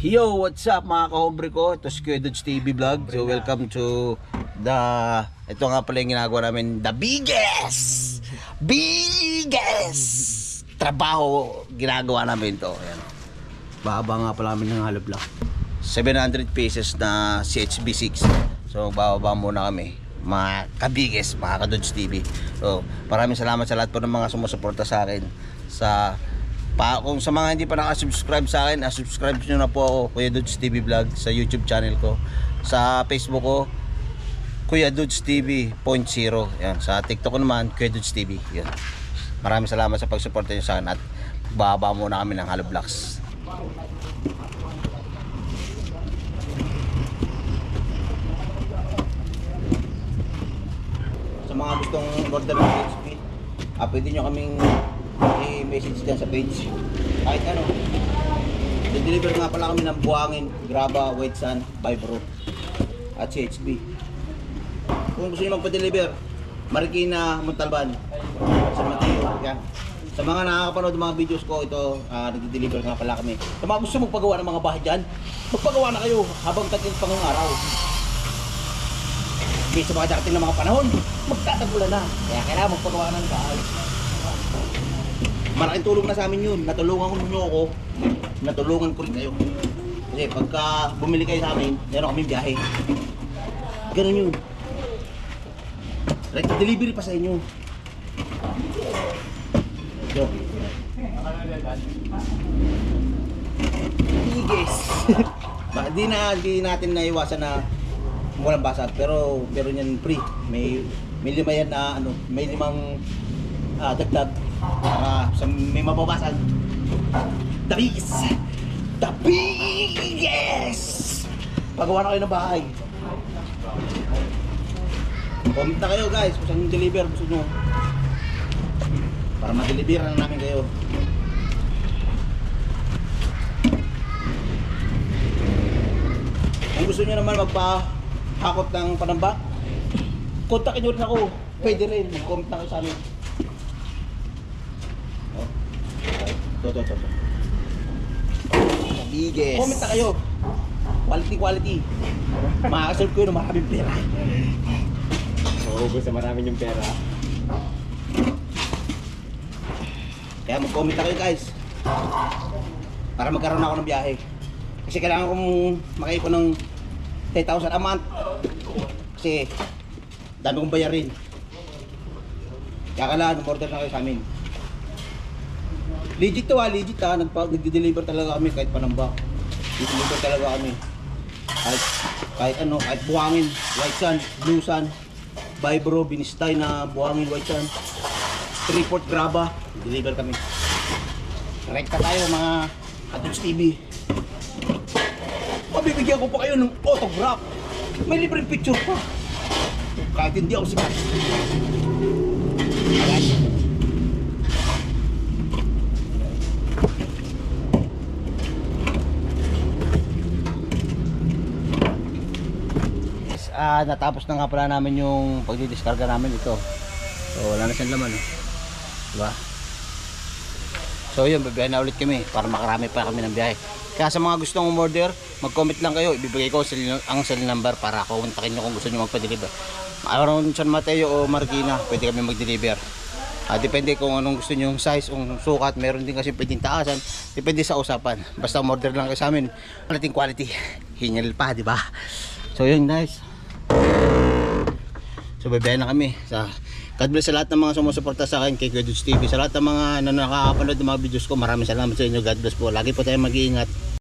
Yo, what's up mga kahombre ko? Ito si Kuya Dudes TV Vlog. So welcome to the... Ito nga pala yung ginagawa namin. The biggest! Biggest! Trabaho ginagawa namin to. Ayan. Baba nga pala namin ng hollow block. 700 pesos na CHB6. So bababa muna kami. Mga kabiges, mga kadudes TV. So maraming salamat sa lahat po ng mga sumusuporta sa akin sa pa, kung sa mga hindi pa nakasubscribe sa akin, subscribe nyo na po ako, Kuya Dudes TV Vlog, sa YouTube channel ko. Sa Facebook ko, Kuya Dudes TV point zero. Yan. Sa TikTok ko naman, Kuya Dudes TV. Yan. Maraming salamat sa pagsuporta nyo sa akin at baba muna kami ng Hollow Blocks. Sa mga gustong order ng HP, ah, pwede nyo kaming i-message dyan sa page. Kahit ano. I-deliver nga pala kami ng buhangin, graba, white sand, vibro, at CHB. Kung gusto nyo magpa-deliver, Marikina, Montalban, San Mateo, yan. Sa mga nakakapanood ng mga videos ko, ito, ah, nag-deliver nga pala kami. Sa mga gusto magpagawa ng mga bahay dyan, magpagawa na kayo habang tagil pang araw. Hindi sa mga darating na mga panahon, magtatagulan na. Kaya kailangan magpagawa ng bahay. Malaking tulong na sa amin yun. Natulungan ko nyo ako, natulungan ko rin kayo. Kasi pagka bumili kayo sa amin, meron kami biyahe. Ganun yun. Right, delivery pa sa inyo. Yo. Biggest. ba, di na di natin naiwasan na walang basag pero pero yan free. May may lima yan na ano, may limang ah, dagdag para sa may mababasag. Biggest. The biggest. Pagawa na kayo ng bahay. Comment na kayo guys kung saan deliver gusto nyo. Para ma-deliver na namin kayo. Kung gusto nyo naman magpa-hakot ng panamba, kontakin nyo rin ako. Pwede rin, mag-comment na kayo sa amin. Ito, ito, ito. ito. Biggest. Comment na kayo. Quality, quality. Makakasolve ko yun ng maraming pera. Maubos na marami yung pera. Kaya mag-comment na kayo guys. Para magkaroon ako ng biyahe. Kasi kailangan kong makaipon ng 10,000 a month. Kasi dami kong bayarin. Kaya kailangan order na kayo sa amin. Legit to ha, legit ha. Nagpa, nagde-deliver talaga kami kahit panamba. Nagde-deliver talaga kami. Kahit, kahit ano, kahit buhangin, white sun, blue sun, vibro, binistay na buhangin, white sun, three-port graba, deliver kami. Rekta tayo mga Atuts TV. Mabibigyan ko pa kayo ng autograph. May libreng picture pa. Kahit hindi ako sikat. Ayan. Ah, natapos na nga pala namin yung pagdidiskarga namin ito. So, wala na siyang laman. Eh. Diba? So yun, bibiyahe na ulit kami para makarami pa kami ng biyahe. Kaya sa mga gustong umorder, mag-comment lang kayo. Ibibigay ko ang cell number para kontakin nyo kung gusto nyo magpa-deliver. Around San Mateo o Marikina, pwede kami mag-deliver. Ah, depende kung anong gusto nyo yung size, kung sukat. Meron din kasi pwedeng taasan. Depende sa usapan. Basta umorder lang kayo sa amin. Quality quality. Hingal pa, di ba? So yun guys. So bebe na kami sa God bless sa lahat ng mga sumusuporta sa akin kay Kuya Dudes TV. Sa lahat ng mga na nakakapanood ng mga videos ko, maraming salamat sa inyo. God bless po. Lagi po tayong mag-iingat.